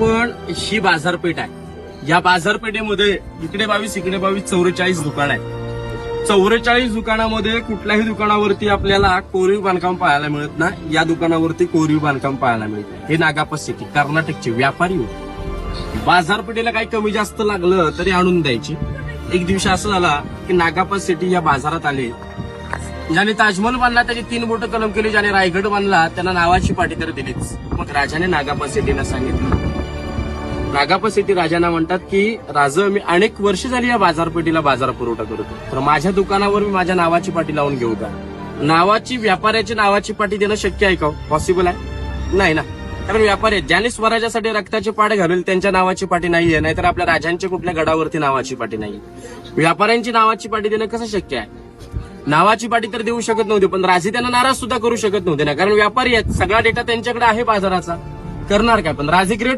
पण ही बाजारपेठ आहे. या बाजारपेठेमध्ये इकडे बावीस इकडे बावीस चौवेचाळीस दुकान आहे चौवेचाळीस दुकानामध्ये कुठल्याही दुकानावरती आपल्याला कोरीव बांधकाम पाहायला मिळत नाही. या दुकानावरती कोरीव बांधकाम पाहायला मिळतं हे नागापा सिटी कर्नाटकचे व्यापारी होते. बाजारपेठेला काही कमी जास्त लागलं तरी आणून द्यायची. एक दिवशी असं झाला की नागापा सिटी या बाजारात आले. ज्याने ताजमहल बांधला त्याची तीन बोटं कलम केली ज्याने रायगड बांधला त्यांना नावाची पाठी तर दिलीच. मग राजाने नागापा सिटीला सांगितलं. नागापा सिटी राजांना म्हणतात की राज मी अनेक वर्ष झाली या बाजारपेठीला बाजार पुरवठा करतो. तर माझ्या दुकानावर मी माझ्या नावाची पाठी लावून घेऊ का? नावाची व्यापाऱ्याची नावाची पाठी देणं शक्य आहे का हो? पॉसिबल आहे? नाही ना. कारण व्यापारी ज्याने स्वराज्यासाठी रक्ताचे पाठ घालेल त्यांच्या नावाची पाठी नाहीये नाहीतर आपल्या राजांच्या कुठल्या गडावरती नावाची पाठी नाही व्यापाऱ्यांची नावाची पाठी देणं कसं शक्य आहे? नावाची पाठी तर देऊ शकत नव्हते पण राजे त्यांना नाराज सुद्धा करू शकत नव्हते ना. कारण व्यापारी आहेत सगळा डेटा त्यांच्याकडे आहे बाजाराचा. करणार काय? पण राजे क्रिएट